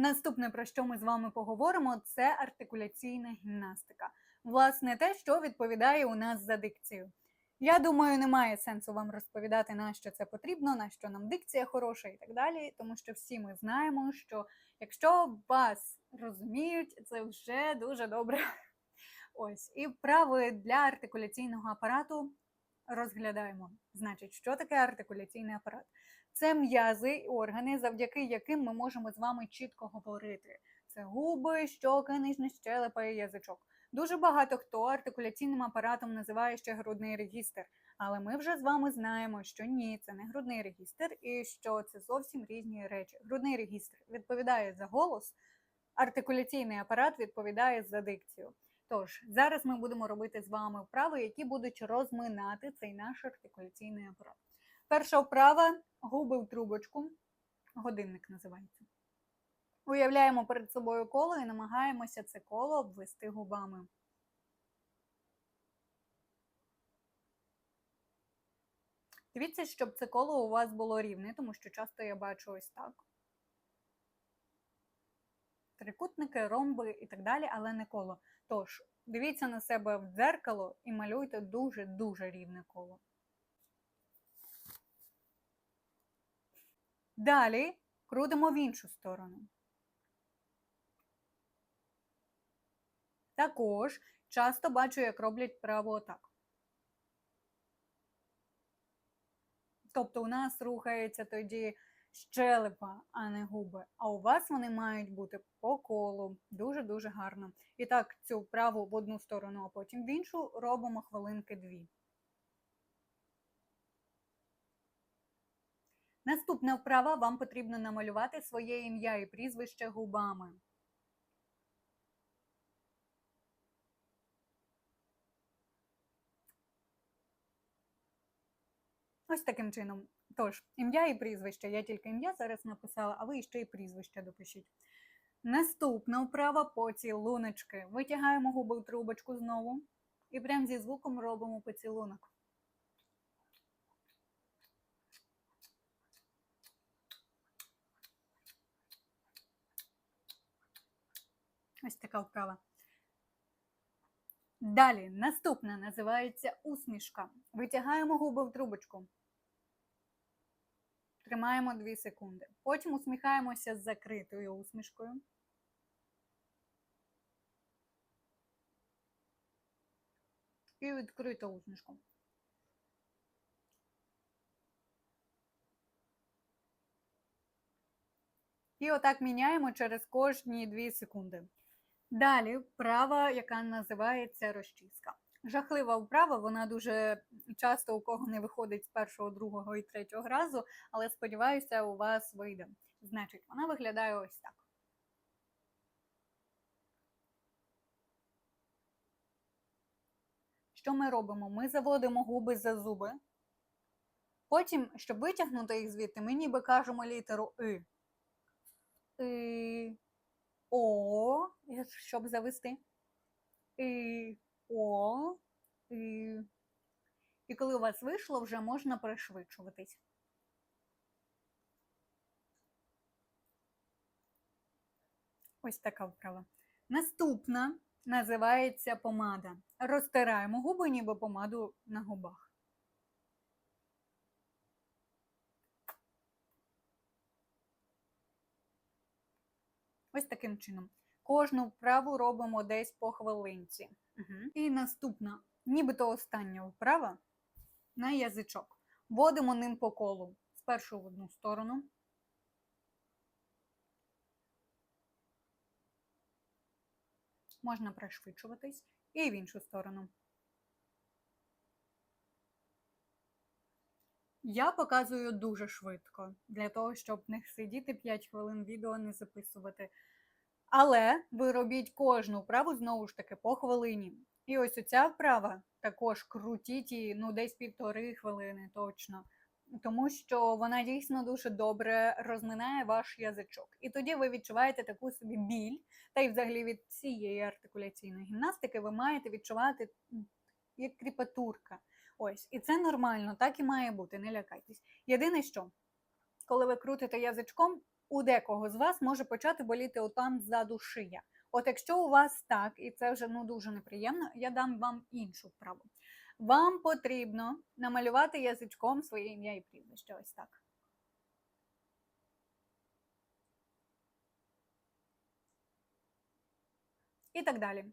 Наступне, про що ми з вами поговоримо, це артикуляційна гімнастика. Власне, те, що відповідає у нас за дикцію. Я думаю, немає сенсу вам розповідати, на що це потрібно, на що нам дикція хороша і так далі, тому що всі ми знаємо, що якщо вас розуміють, це вже дуже добре. Ось, і вправи для артикуляційного апарату розглядаємо. Значить, що таке артикуляційний апарат? Це м'язи і органи, завдяки яким ми можемо з вами чітко говорити. Це губи, щоки, нижня щелепа і язичок. Дуже багато хто артикуляційним апаратом називає ще грудний регістр, але ми вже з вами знаємо, що ні, це не грудний регістр і що це зовсім різні речі. Грудний регістр відповідає за голос, артикуляційний апарат відповідає за дикцію. Тож, зараз ми будемо робити з вами вправи, які будуть розминати цей наш артикуляційний апарат. Перша вправа губи в трубочку, годинник називається. Уявляємо перед собою коло і намагаємося це коло обвести губами. Дивіться, щоб це коло у вас було рівне, тому що часто я бачу ось так. Трикутники, ромби і так далі, але не коло. Тож, дивіться на себе в дзеркало і малюйте дуже-дуже рівне коло. Далі крутимо в іншу сторону. Також часто бачу, як роблять право отак. Тобто у нас рухається тоді щелепа, а не губи. А у вас вони мають бути по колу. Дуже-дуже гарно. І так, цю вправу в одну сторону, а потім в іншу робимо хвилинки дві. Наступна вправа вам потрібно намалювати своє ім'я і прізвище губами. Ось таким чином. Тож, ім'я і прізвище. Я тільки ім'я зараз написала, а ви ще й прізвище допишіть. Наступна вправа поцілуночки. Витягаємо губи в трубочку знову і прямо зі звуком робимо поцілунок. Ось така вправа. Далі, наступна називається усмішка. Витягаємо губи в трубочку. Тримаємо 2 секунди. Потім усміхаємося з закритою усмішкою. І відкрито усмішку. І отак міняємо через кожні 2 секунди. Далі вправа, яка називається розчіска. Жахлива вправа, вона дуже часто у кого не виходить з першого, другого і третього разу, але сподіваюся, у вас вийде. Значить, вона виглядає ось так. Що ми робимо? Ми заводимо губи за зуби. Потім, щоб витягнути їх звідти, ми ніби кажемо літеру И. И. О, щоб завести. І О. І. І коли у вас вийшло, вже можна пришвидшуватись. Ось така вправа. Наступна називається помада. Розтираємо губи, ніби помаду на губах. Ось таким чином. Кожну вправу робимо десь по хвилинці. Угу. І наступна, нібито остання вправа на язичок. Вводимо ним по колу. Спершу в одну сторону. Можна пришвидшуватись і в іншу сторону. Я показую дуже швидко, для того, щоб не сидіти 5 хвилин відео не записувати. Але ви робіть кожну вправу знову ж таки по хвилині. І ось оця вправа також крутіть її ну, десь півтори хвилини точно. Тому що вона дійсно дуже добре розминає ваш язичок. І тоді ви відчуваєте таку собі біль, та й взагалі від цієї артикуляційної гімнастики ви маєте відчувати як кріпатурка. Ось, і це нормально, так і має бути, не лякайтесь. Єдине що, коли ви крутите язичком, у декого з вас може почати боліти отам ззаду шия. От якщо у вас так, і це вже ну дуже неприємно, я дам вам іншу вправу. Вам потрібно намалювати язичком своє ім'я і прізвище. Ось так. І так далі.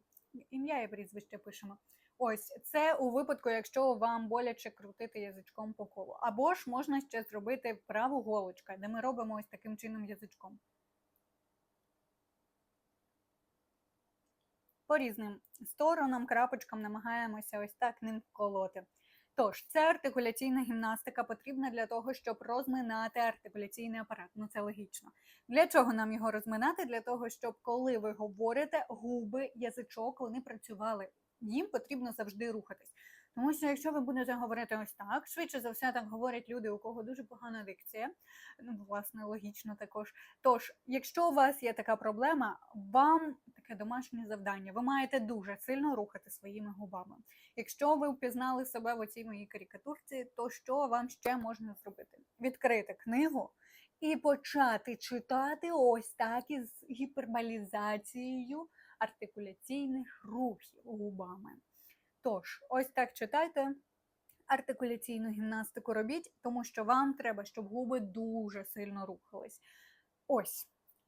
Ім'я і прізвище пишемо. Ось це у випадку, якщо вам боляче крутити язичком по колу. Або ж можна ще зробити вправу голочка, де ми робимо ось таким чином язичком. По різним сторонам, крапочкам намагаємося ось так ним вколоти. Тож, це артикуляційна гімнастика потрібна для того, щоб розминати артикуляційний апарат. Ну це логічно. Для чого нам його розминати? Для того, щоб коли ви говорите, губи, язичок, вони працювали. Їм потрібно завжди рухатись. Тому що якщо ви будете говорити ось так, швидше за все так говорять люди, у кого дуже погана дикція, ну, власне, логічно також. Тож, якщо у вас є така проблема, вам таке домашнє завдання. Ви маєте дуже сильно рухати своїми губами. Якщо ви впізнали себе в оцій моїй карикатурці, то що вам ще можна зробити? Відкрити книгу і почати читати ось так із гіперболізацією артикуляційних рухів губами. Тож, ось так читайте. Артикуляційну гімнастику робіть, тому що вам треба, щоб губи дуже сильно рухались. Ось.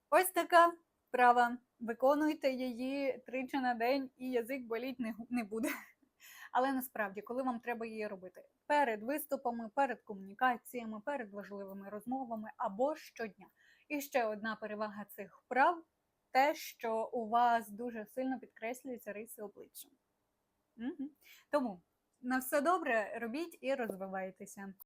Ось така вправа. Виконуйте її тричі на день, і язик боліть не, не буде. Але насправді, коли вам треба її робити перед виступами, перед комунікаціями, перед важливими розмовами або щодня. І ще одна перевага цих вправ те, що у вас дуже сильно підкреслюються риси обличчя. Угу. Тому на все добре робіть і розвивайтеся.